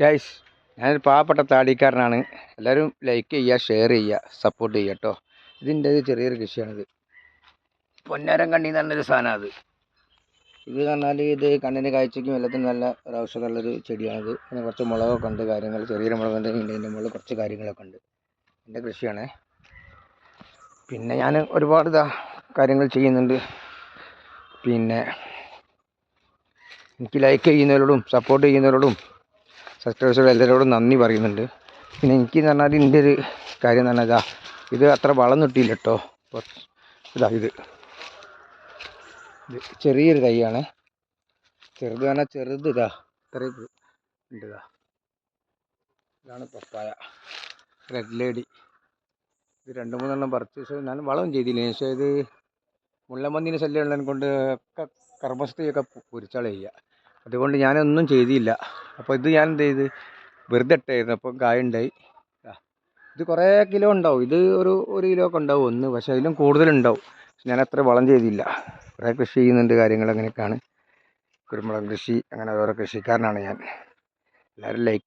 Guys ഞാനൊരു പാവപ്പെട്ട താടിക്കാരനാണ്. എല്ലാവരും ലൈക്ക് ചെയ്യുക ഷെയർ ചെയ്യുക സപ്പോർട്ട് ചെയ്യുക കേട്ടോ ഇതിന്റെ ചെറിയൊരു കൃഷിയാണിത്. പൊന്നാരം കണ്ണി എന്ന് പറഞ്ഞൊരു സാധനം അത്. ഇത് പറഞ്ഞാൽ ഇത് കണ്ണിന് കാഴ്ചയ്ക്കും എല്ലാത്തിനും നല്ല ഒരു ഔഷധമുള്ളൊരു ചെടിയാണിത്. പിന്നെ കുറച്ച് മുളകൊക്കെ ഉണ്ട് കാര്യങ്ങൾ. ചെറിയൊരു മുളകുണ്ട് ഇതിന്റെ മുകളിൽ കുറച്ച് കാര്യങ്ങളൊക്കെ ഉണ്ട്. എന്റെ കൃഷിയാണ്. പിന്നെ ഞാൻ ഒരുപാട് ഇതാ കാര്യങ്ങൾ ചെയ്യുന്നുണ്ട്. പിന്നെ എനിക്ക് ലൈക്ക് ചെയ്യുന്നവരോടും സപ്പോർട്ട് ചെയ്യുന്നവരോടും സബ്സ്ക്രൈബേഴ്സോടും എല്ലാവരോടും നന്ദി പറയുന്നുണ്ട്. പിന്നെ എനിക്ക് എന്ന് പറഞ്ഞാൽ ഇതിന്റെ ഒരു കാര്യം എന്ന് പറഞ്ഞാൽ ഇത് അത്ര വളം കിട്ടിയില്ല കേട്ടോ ഇതാ ഇത്. ഇത് ചെറിയൊരു തൈയാണ്. ചെറുത് പറഞ്ഞാൽ ചെറുത് ഇതാ ഇത്രയും ഇതാ ഇതാണ് പപ്പായ. റെഡ് ലേഡി ഇത് രണ്ട് മൂന്നെണ്ണം പറിച്ച് ഞാൻ വളവും ചെയ്തില്ല? പക്ഷേ ഇത് മുള്ളമ്പന്നീന്റെ ശല്യം ഉള്ളതിനെ കൊണ്ട് ഒക്കെ കർമ്മസ്ഥയൊക്കെ ചെയ്യുക അതുകൊണ്ട് ഞാനൊന്നും ചെയ്തില്ല. അപ്പോൾ ഇത് ഞാൻ എന്ത് ചെയ്ത്? വെറുതെ ഇട്ടായിരുന്നു. അപ്പോൾ കായുണ്ടായി ഉണ്ടായി ഇത് കുറേ കിലോ ഉണ്ടാവും ഇത് ഒരു ഒരു കിലോ ഒക്കെ ഉണ്ടാവും ഒന്ന്. പക്ഷേ അതിലും കൂടുതലുണ്ടാവും ഞാൻ അത്ര വളം ചെയ്തില്ല. കുറേ കൃഷി ചെയ്യുന്നുണ്ട് കാര്യങ്ങൾ അങ്ങനെയൊക്കെയാണ്. കുരുമുളക് കൃഷി അങ്ങനെ ഓരോ കൃഷിക്കാരനാണ് ഞാൻ. എല്ലാവരും ലൈക്ക്